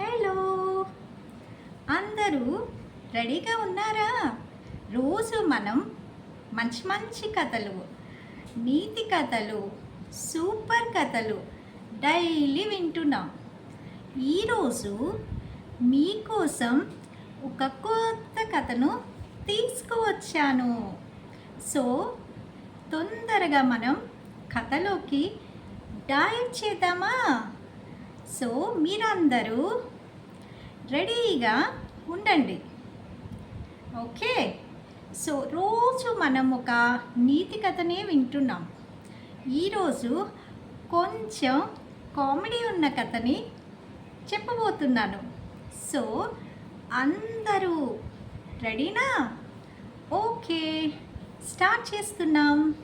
Hello. అందరూ రెడీగా ఉన్నారా? రోజు మనం మంచి మంచి కథలు నీతి కథలు సూపర్ కథలు డైలీ వింటున్నాం. ఈరోజు మీకోసం ఒక కొత్త కథను తీసుకువచ్చాను. సో తొందరగా మనం కథలోకి డైవ్ చేద్దామా? సో మీరందరూ రెడీగా ఉండండి. ఓకే? సో రోజు మనం ఒక నీతి కథనే వింటున్నాం. ఈరోజు కొంచెం కామెడీ ఉన్న కథని చెప్పబోతున్నాను. సో అందరూ రెడీనా? ఓకే స్టార్ట్ చేస్తున్నాం.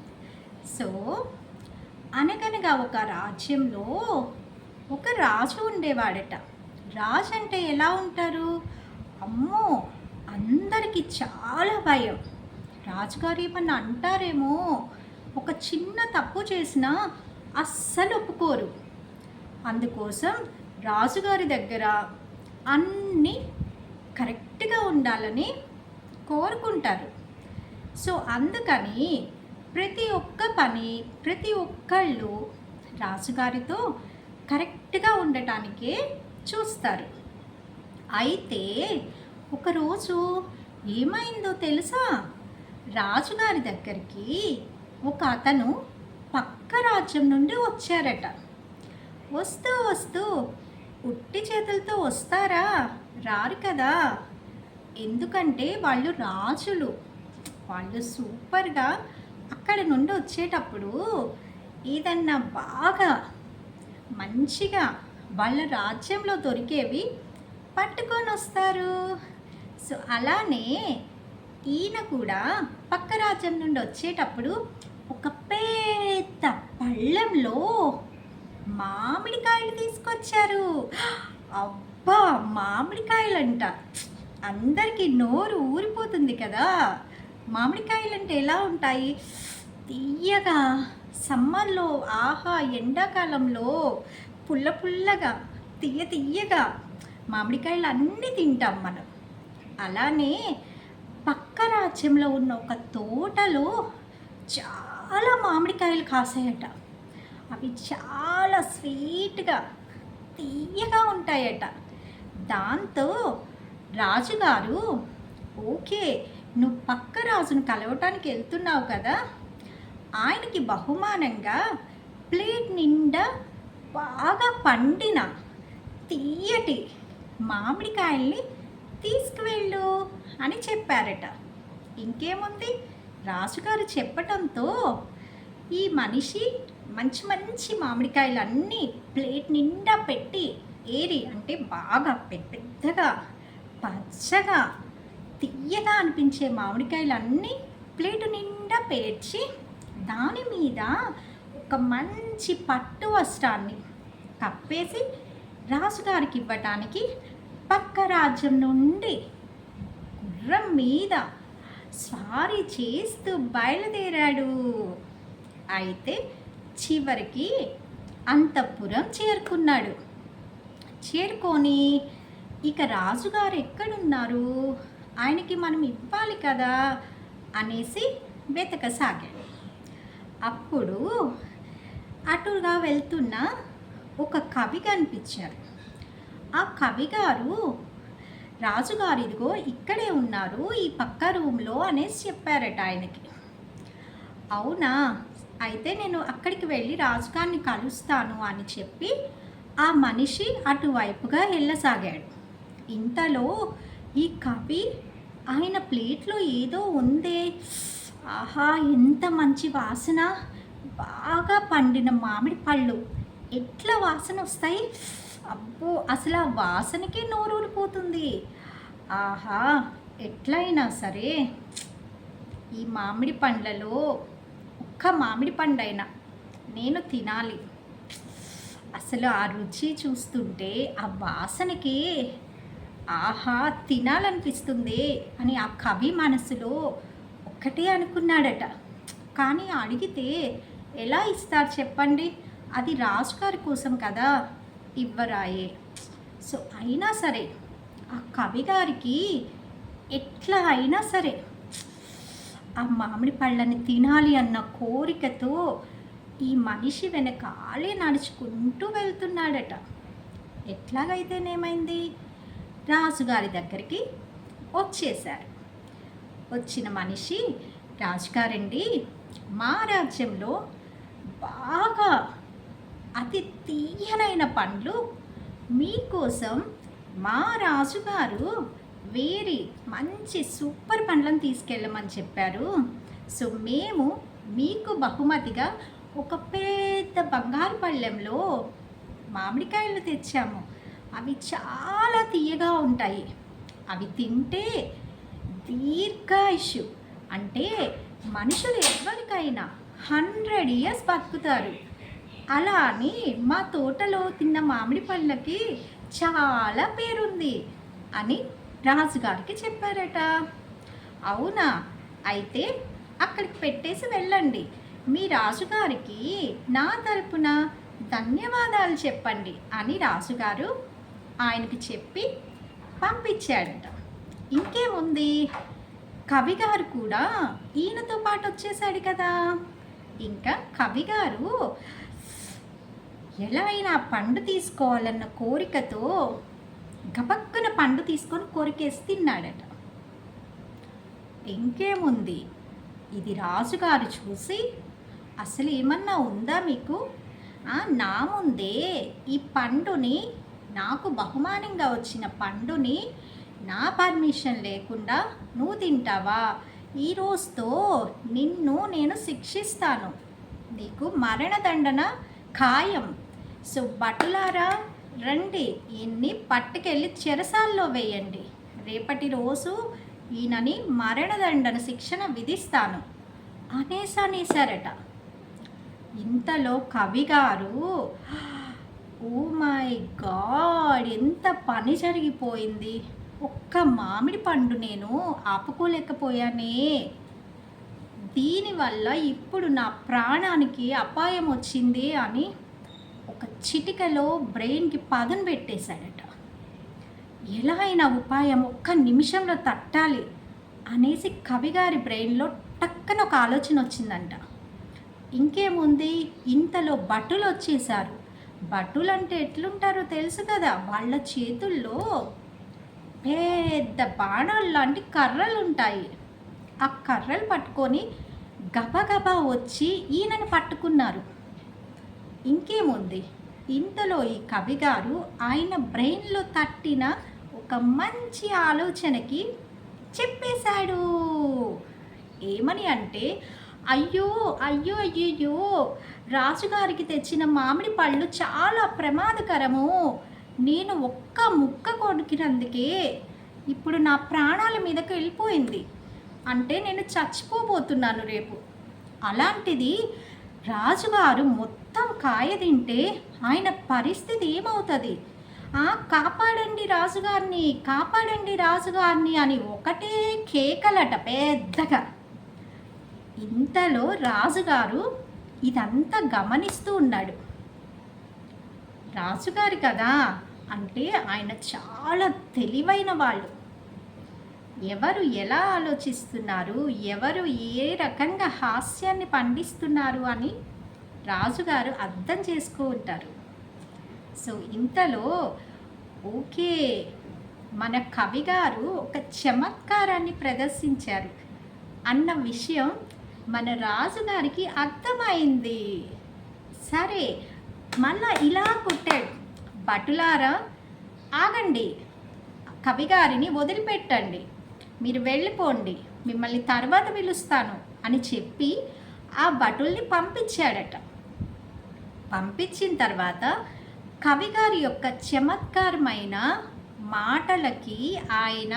సో అనగనగా ఒక రాజ్యంలో ఒక రాజు ఉండేవాడట. రాజు అంటే ఎలా ఉంటారు? అమ్మో అందరికీ చాలా భయం. రాజుగారు ఏమన్నా అంటారేమో? ఒక చిన్న తప్పు చేసినా అస్సలు ఒప్పుకోరు. అందుకోసం రాజుగారి దగ్గర అన్నీ కరెక్ట్గా ఉండాలని కోరుకుంటారు. సో అందుకని ప్రతి ఒక్క పని ప్రతి ఒక్కళ్ళు రాజుగారితో కరెక్ట్గా ఉండటానికే చూస్తారు. అయితే ఒకరోజు ఏమైందో తెలుసా? రాజుగారి దగ్గరికి ఒక అతను పక్క రాజ్యం నుండి వచ్చారట. వస్తూ వస్తూ ఉట్టి చేతులతో వస్తారా? రారు కదా. ఎందుకంటే వాళ్ళు రాజులు. వాళ్ళు సూపర్గా అక్కడ నుండి వచ్చేటప్పుడు ఏదన్నా బాగా మంచిగా వాళ్ళ రాజ్యంలో దొరికేవి పట్టుకొని వస్తారు. సో అలానే ఈయన కూడా పక్క రాజ్యం నుండి వచ్చేటప్పుడు ఒక పెద్ద పళ్ళెంలో మామిడికాయలు తీసుకొచ్చారు. అబ్బా మామిడికాయలంట. అందరికీ నోరు ఊరిపోతుంది కదా. మామిడికాయలు అంటే ఎలా ఉంటాయి? తీయగా. సమ్మర్లో ఆహా ఎండాకాలంలో పుల్ల పుల్లగా తీయ తీయగా మామిడికాయలు అన్నీ తింటాం మనం. అలానే పక్క రాజ్యంలో ఉన్న ఒక తోటలో చాలా మామిడికాయలు కాసాయట. అవి చాలా స్వీట్గా తీయగా ఉంటాయట. దాంతో రాజుగారు ఓకే నువ్వు పక్క రాజును కలవటానికి వెళ్తున్నావు కదా ఆయనకి బహుమానంగా ప్లేట్ నిండా బాగా పండిన తీయటి మామిడికాయల్ని తీసుకువెళ్ళు అని చెప్పారట. ఇంకేముంది? రాజుగారు చెప్పటంతో ఈ మనిషి మంచి మంచి మామిడికాయలు అన్నీ ప్లేట్ నిండా పెట్టి ఏరి అంటే బాగా పెద్దగా పచ్చగా తీయగా అనిపించే మామిడికాయలు అన్నీ ప్లేటు నిండా పేర్చి దాని మీద ఒక మంచి పట్టు వస్త్రాన్ని కప్పేసి రాజుగారికి ఇవ్వటానికి పక్క రాజ్యం నుండి గుర్రం మీద స్వారీ చేస్తూ బయలుదేరాడు. అయితే చివరికి అంతఃపురం చేరుకున్నాడు. చేరుకొని ఇక రాజుగారు ఎక్కడున్నారు? ఆయనకి మనం ఇవ్వాలి కదా? అనేసి వెతకసాగాడు. అప్పుడు అటుగా వెళ్తున్న ఒక కవి కనిపించారు ఆ కవి గారు రాజుగారు ఇదిగో ఇక్కడే ఉన్నారు ఈ పక్క రూమ్లో అనేసి చెప్పారట ఆయనకి. అవునా అయితే నేను అక్కడికి వెళ్ళి రాజుగారిని కలుస్తాను అని చెప్పి ఆ మనిషి అటువైపుగా వెళ్ళసాగాడు. ఇంతలో ఈ కవి ఆయన ప్లేట్లో ఏదో ఉందే ఆహా ఎంత మంచి వాసన. బాగా పండిన మామిడి పళ్ళు. ఎట్లా వాసన వస్తాయి? అబ్బో అసలు ఆ వాసనకే నోరూరిపోతుంది. ఆహా ఎట్లయినా సరే ఈ మామిడి పండ్లలో ఒక్క మామిడి పండైనా నేను తినాలి. అసలు ఆ రుచి చూస్తుంటే ఆ వాసనకి ఆహా తినాలనిపిస్తుంది అని ఆ కవి మనసులో ఒక్కటే అనుకున్నాడట. కానీ అడిగితే ఎలా ఇస్తారు చెప్పండి? అది రాజుగారి కోసం కదా ఇవ్వరాయే. సో అయినా సరే ఆ కవి గారికి ఎట్లా అయినా సరే ఆ మామిడి పళ్ళని తినాలి అన్న కోరికతో ఈ మనిషి వెనకాలే నడుచుకుంటూ వెళ్తున్నాడట. ఎట్లాగైతేనేమైంది? రాజుగారి దగ్గరికి వచ్చేశారు. వచ్చిన మనిషి రాజుగారండి మా రాజ్యంలో బాగా అతి తీయనైన పండ్లు మీకోసం మా రాజుగారు వేరే మంచి సూపర్ పండ్లను తీసుకెళ్ళమని చెప్పారు. సో మేము మీకు బహుమతిగా ఒక పెద్ద బంగారు పళ్ళెంలో మామిడికాయలు తెచ్చాము. అవి చాలా తీయగా ఉంటాయి. అవి తింటే దీర్ఘాయుషు అంటే మనుషులు ఎవరికైనా హండ్రెడ్ ఇయర్స్ బతుకుతారు. అలా అని మా తోటలో తిన్న మామిడి పళ్ళకి చాలా పేరుంది అని రాజుగారికి చెప్పారట. అవునా? అయితే అక్కడికి పెట్టేసి వెళ్ళండి. మీ రాజుగారికి నా తరపున ధన్యవాదాలు చెప్పండి అని రాజుగారు ఆయనకి చెప్పి పంపించాడట. ఇంకేముంది? కవిగారు కూడా ఈయనతో పాటు వచ్చేసాడు కదా. ఇంకా కవిగారు ఎలా అయినా పండు తీసుకోవాలన్న కోరికతో గబక్కున పండు తీసుకొని కోరికేసి తిన్నాడట. ఇంకేముంది? ఇది రాజుగారు చూసి అసలు ఏమన్నా ఉందా మీకు? నా ముందే ఈ పండుని నాకు బహుమానంగా వచ్చిన పండుని నా పర్మిషన్ లేకుండా నువ్వు తింటావా? ఈ రోజుతో నిన్ను నేను శిక్షిస్తాను. నీకు మరణదండన ఖాయం. సో బట్టలారా రండి. ఈయన్ని పట్టుకెళ్ళి చెరసాల్లో వేయండి. రేపటి రోజు ఈయనని మరణదండన శిక్షణ విధిస్తాను. అనేసనేసారట ఇంతలో కవి గారు ఓ మై గాడ్ ఎంత పని జరిగిపోయింది. ఒక్క మామిడి పండు నేను ఆపుకోలేకపోయానే. దీనివల్ల ఇప్పుడు నా ప్రాణానికి అపాయం వచ్చింది అని ఒక చిటికలో బ్రెయిన్కి పదం పెట్టేశాడట. ఎలా అయినా ఉపాయం ఒక్క నిమిషంలో తట్టాలి అనేసి కవిగారి బ్రెయిన్లో టక్కన ఒక ఆలోచన వచ్చిందంట. ఇంకేముంది? ఇంతలో భటులు వచ్చేసారు భటులు అంటే ఎట్లుంటారో తెలుసు కదా వాళ్ళ చేతుల్లో. పెద్ద బాణాలు లాంటి కర్రలు ఉంటాయి ఆ కర్రలు పట్టుకొని గబగబా వచ్చి ఈయనను పట్టుకున్నారు. ఇంకేముంది? ఇంతలో ఈ కవి గారు ఆయన బ్రెయిన్లో తట్టిన ఒక మంచి ఆలోచనకి చెప్పేశాడు. ఏమని అంటే అయ్యో అయ్యో అయ్యయ్యో రాజుగారికి తెచ్చిన మామిడి పళ్ళు చాలా ప్రమాదకరము. నేను ఒక్క ముక్క కొడికినందుకే ఇప్పుడు నా ప్రాణాల మీదకి వెళ్ళిపోయింది. అంటే నేను చచ్చిపోబోతున్నాను రేపు. అలాంటిది రాజుగారు మొత్తం కాయ తింటే ఆయన పరిస్థితి ఏమవుతుంది? ఆ కాపాడండి రాజుగారిని కాపాడండి రాజుగారిని అని ఒకటే కేకలట పెద్దగా. ఇంతలో రాజుగారు ఇదంతా గమనిస్తూ ఉన్నాడు. రాజుగారు కదా అంటే ఆయన చాలా తెలివైన వాళ్ళు. ఎవరు ఎలా ఆలోచిస్తున్నారు? ఎవరు ఏ రకంగా హాస్యాన్ని పండిస్తున్నారు అని రాజుగారు అర్థం చేసుకో ఉంటారు. సో ఇంతలో ఓకే మన కవి గారు ఒక చమత్కారాన్ని ప్రదర్శించారు. అన్న విషయం మన రాజుగారికి అర్థమైంది. సరే మళ్ళా ఇలా కొట్టాడు. భటులారా ఆగండి. కవిగారిని వదిలిపెట్టండి. మీరు వెళ్ళిపోండి. మిమ్మల్ని తర్వాత పిలుస్తాను అని చెప్పి ఆ భటుల్ని పంపించాడట. పంపించిన తర్వాత కవిగారి యొక్క చమత్కారమైన మాటలకి ఆయన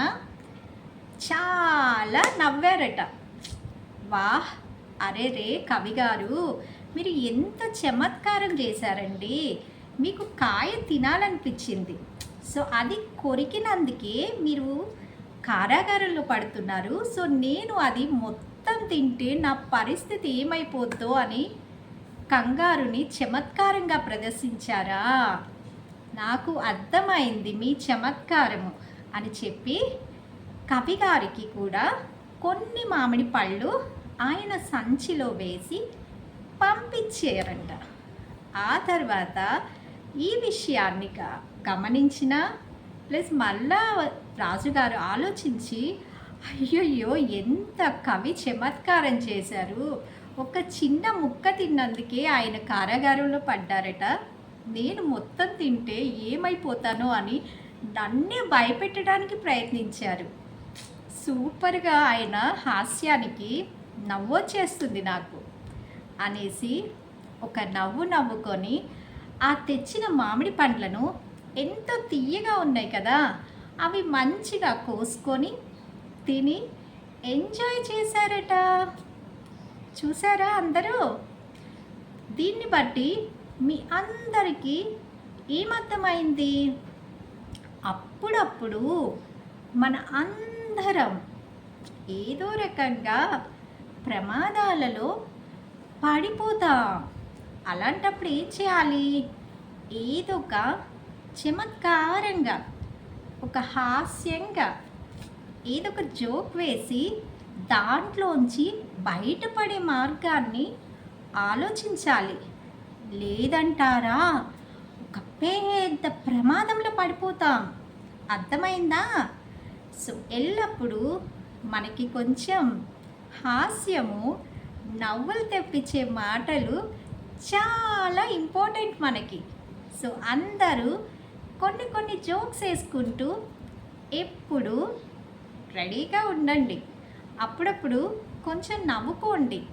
చాలా నవ్వారట. వాహ్! అరే రే కవిగారు మీరు ఎంత చమత్కారం చేశారండి. మీకు కాయ తినాలనిపించింది. సో అది కొరికినందుకే మీరు కారాగారంలో పడుతున్నారు. సో నేను అది మొత్తం తింటే నా పరిస్థితి ఏమైపోద్దో అని కంగారుని చమత్కారంగా ప్రదర్శించారా? నాకు అర్థమైంది మీ చమత్కారము అని చెప్పి కవి గారికి కూడా కొన్ని మామిడి పళ్ళు ఆయన సంచిలో వేసి పంపించారంట. ఆ తర్వాత ఈ విషయాన్ని గమనించిన ప్లస్ మళ్ళా రాజుగారు ఆలోచించి అయ్యయ్యో ఎంత కవి చమత్కారం చేశారు. ఒక చిన్న ముక్క తిన్నందుకే ఆయన కారాగారంలో పడ్డారట. నేను మొత్తం తింటే ఏమైపోతానో అని నన్నే భయపెట్టడానికి ప్రయత్నించారు. సూపర్గా ఆయన హాస్యానికి నవ్వొచ్చేస్తుంది నాకు. అనేసి ఒక నవ్వు నవ్వుకొని ఆ తెచ్చిన మామిడి పండ్లను ఎంతో తీయగా ఉన్నాయి కదా అవి మంచిగా కోసుకొని తిని ఎంజాయ్ చేశారట. చూసారా అందరూ? దీన్ని బట్టి మీ అందరికీ ఏమర్థమైంది? అప్పుడప్పుడు మన అందరం ఏదో రకంగా ప్రమాదాలలో పడిపోతాం. అలాంటప్పుడు ఏం చేయాలి? ఏదో ఒక చమత్కారంగా ఒక హాస్యంగా ఏదో ఒక జోక్ వేసి దాంట్లోంచి బయటపడే మార్గాన్ని ఆలోచించాలి. లేదంటారా? ఒక పెద్ద ప్రమాదంలో పడిపోతాం. అర్థమైందా? సో ఎల్లప్పుడూ మనకి కొంచెం హాస్యము నవ్వులు తెప్పించే మాటలు చాలా ఇంపార్టెంట్ మనకి. సో అందరూ కొన్ని కొన్ని జోక్స్ వేసుకుంటూ ఎప్పుడు రెడీగా ఉండండి. అప్పుడప్పుడు కొంచెం నవ్వుకోండి.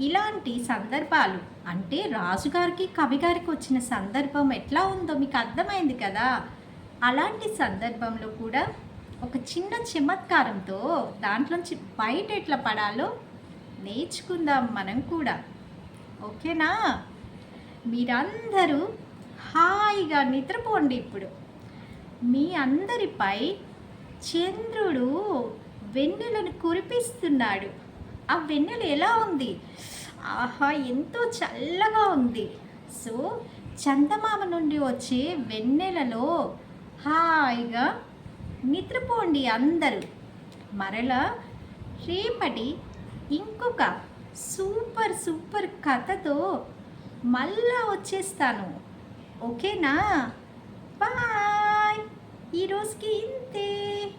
ఇలాంటి సందర్భాలు అంటే రాజుగారికి కవిగారికి వచ్చిన సందర్భం ఎట్లా ఉందో మీకు అర్థమైంది కదా? అలాంటి సందర్భంలో కూడా ఒక చిన్న చమత్కారంతో దాంట్లోంచి బయట ఎట్లా పడాలో నేర్చుకుందాం మనం కూడా. ఓకేనా? మీరందరూ హాయిగా నిద్రపోండి ఇప్పుడు. మీ అందరిపై చంద్రుడు వెన్నెలను కురిపిస్తున్నాడు. ఆ వెన్నెలు ఎలా ఉంది? ఆహా ఎంతో చల్లగా ఉంది. సో చందమామ నుండి వచ్చే వెన్నెలలో హాయిగా నిద్రపోండి అందరూ. మరలా రేపటి ఇంకొక సూపర్ సూపర్ కథతో మళ్ళా వచ్చేస్తాను. ఓకేనా? బాయ్. ఈరోజుకి ఇంతే.